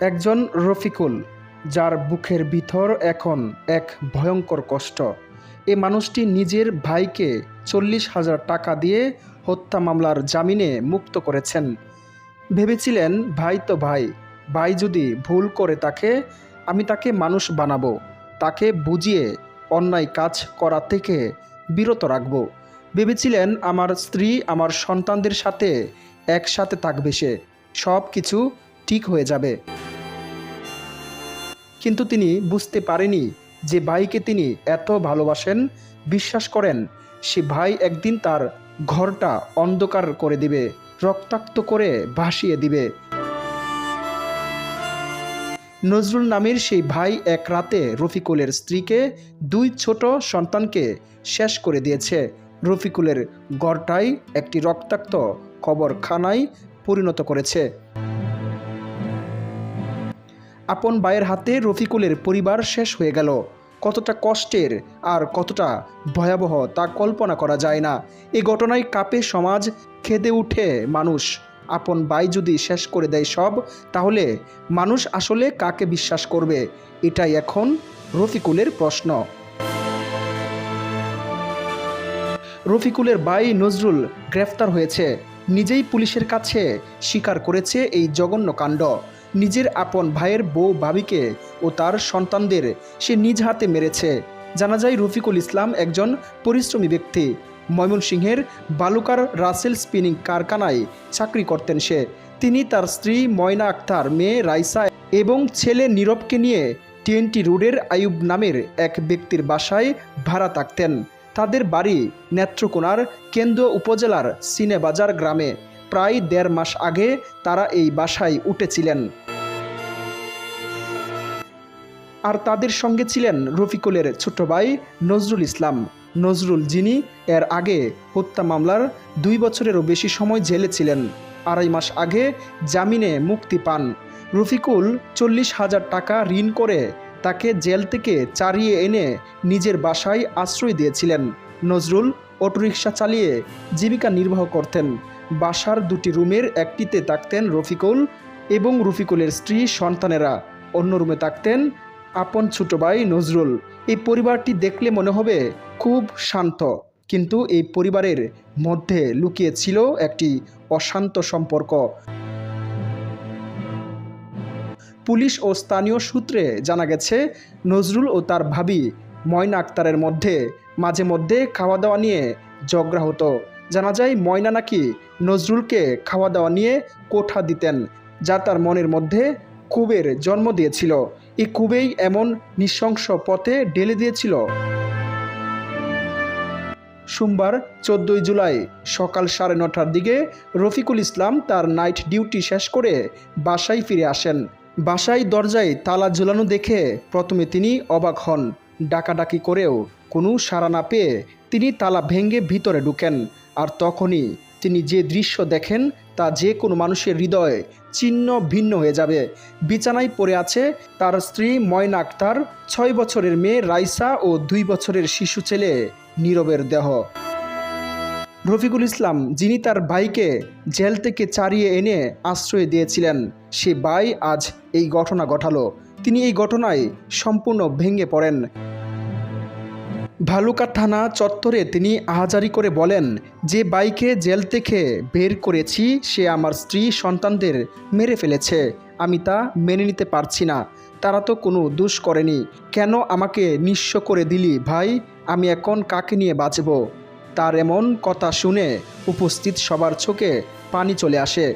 একজন রফিকুল, যার বুকের ভিতর এখন এক ভয়ঙ্কর কষ্ট। এ মানুষটি নিজের ভাইকে চল্লিশ হাজার টাকা দিয়ে হত্যা মামলার জামিনে মুক্ত করেছেন। ভেবেছিলেন, ভাই তো ভাই ভাই যদি ভুল করে তাকে, আমি তাকে মানুষ বানাবো, তাকে বুঝিয়ে অন্যায় কাজ করা থেকে বিরত রাখব। ভেবেছিলেন, আমার স্ত্রী, আমার সন্তানদের সাথে একসাথে থাকবে সে সব কিছু ঠিক হয়ে যাবে। কিন্তু তিনি বুঝতে পারেনি যে ভাইকে তিনি এত ভালোবাসেন, বিশ্বাস করেন, সে ভাই একদিন তার ঘরটা অন্ধকার করে দিবে, রক্তাক্ত করে ভাসিয়ে দিবে। নজরুল নামের সেই ভাই এক রাতে রফিকুলের স্ত্রীকে, দুই ছোট সন্তানকে শেষ করে দিয়েছে। রফিকুলের গড়টাই একটি রক্তাক্ত কবরখানায় পরিণত করেছে। আপন ভাইয়ের হাতে রফিকুলের পরিবার শেষ হয়ে গেল। কতটা কষ্টের আর কতটা ভয়াবহ তা কল্পনা করা যায় না। এ ঘটনায় কাপে সমাজ খেদে উঠে মানুষ। আপন ভাই যদি শেষ করে দেয় সব, তাহলে মানুষ আসলে কাকে বিশ্বাস করবে? এটাই এখন রফিকুলের প্রশ্ন। রফিকুলের ভাই নজরুল গ্রেফতার হয়েছে। নিজেই পুলিশের কাছে স্বীকার করেছে এই জঘন্য কাণ্ড। নিজের আপন ভাইয়ের বউ ভাবিকে ও তার সন্তানদের সে নিজ হাতে মেরেছে। জানা যায় রফিকুল ইসলাম একজন পরিশ্রমী ব্যক্তি। ময়মনসিংহের বালুকার রাসেল স্পিনিং কারখানায় চাকরি করতেন সে। তিনি তার স্ত্রী ময়না আক্তার, মেয়ে রাইসা এবং ছেলে নীরবকে নিয়ে টিএনটি রোডের আয়ুব নামের এক ব্যক্তির বাসায় ভাড়া থাকতেন। তাদের বাড়ি নেত্রকোনার কেন্দ্র উপজেলার সিনেবাজার গ্রামে। প্রায় দেড় মাস আগে তারা এই বাসায় উঠেছিলেন। আর তাদের সঙ্গে ছিলেন রফিকুলের ছোট ভাই নজরুল ইসলাম। নজরুল যিনি এর আগে হত্যা মামলার দুই বছরেরও বেশি সময় জেলে ছিলেন। আড়াই মাস আগে জামিনে মুক্তি পান। রফিকুল চল্লিশ হাজার টাকা ঋণ করে তাকে জেল থেকে চারিয়ে এনে নিজের বাসায় আশ্রয় দিয়েছিলেন। নজরুল অটোরিকশা চালিয়ে জীবিকা নির্বাহ করতেন। বাসার দুটি রুমের একটিতে থাকতেন রফিকুল এবং রফিকুলের স্ত্রী সন্তানেরা। অন্য রুমে থাকতেন আপন ছোট ভাই নজরুল। এই পরিবারটি দেখলে মনে হবে খুব শান্ত, কিন্তু এই পরিবারের মধ্যে লুকিয়ে ছিল একটি অশান্ত সম্পর্ক। পুলিশ ও স্থানীয় সূত্রে জানা গেছে, নজরুল ও তার ভাবি ময়না আক্তারের মধ্যে মাঝে মধ্যে খাওয়া দাওয়া নিয়ে ঝগড়া হতো। জানা যায় ময়না নাকি নজরুলকে খাওয়া দাওয়া নিয়ে কোঠা দিতেন, যা তার মনের মধ্যে কুবের জন্ম দিয়েছিল। এই কুবেই এমন নৃশংস পথে ঢেলে দিয়েছিল। সোমবার চোদ্দোই জুলাই সকাল সাড়ে নটার দিকে রফিকুল ইসলাম তার নাইট ডিউটি শেষ করে বাসায় ফিরে আসেন। বাসায় দরজায় তালা ঝুলানো দেখে প্রথমে তিনি অবাক হন। ডাকাডাকি করেও কোনো সাড়া না পেয়ে তিনি তালা ভেঙে ভিতরে ঢুকেন। আর তখনই তিনি যে দৃশ্য দেখেন তা যে কোনো মানুষের হৃদয়ে চিহ্ন ভিন্ন হয়ে যাবে। বিছানায় পড়ে আছে তার স্ত্রী ময়না আক্তার, ছয় বছরের মেয়ে রাইসা ও দুই বছরের শিশু ছেলে নীরবের দেহ। রফিকুল ইসলাম, যিনি তার ভাইকে জেল থেকে চারিয়ে এনে আশ্রয় দিয়েছিলেন, সে ভাই আজ এই ঘটনা ঘটালো। তিনি এই ঘটনায় সম্পূর্ণ ভেঙে পড়েন। ভালুকা থানা চত্বরে তিনি আহাজারি করে বলেন, যে বাইকে জেল থেকে বের করেছি, সে আমার স্ত্রী সন্তানদের মেরে ফেলেছে। আমি তা মেনে নিতে পারছি না। তারা তো কোনো দুষ করেনি। কেন আমাকে নিঃস্ব করে দিলি ভাই? আমি এখন কাকে নিয়ে বাঁচব? তার এমন কথা শুনে উপস্থিত সবার চোখে পানি চলে আসে।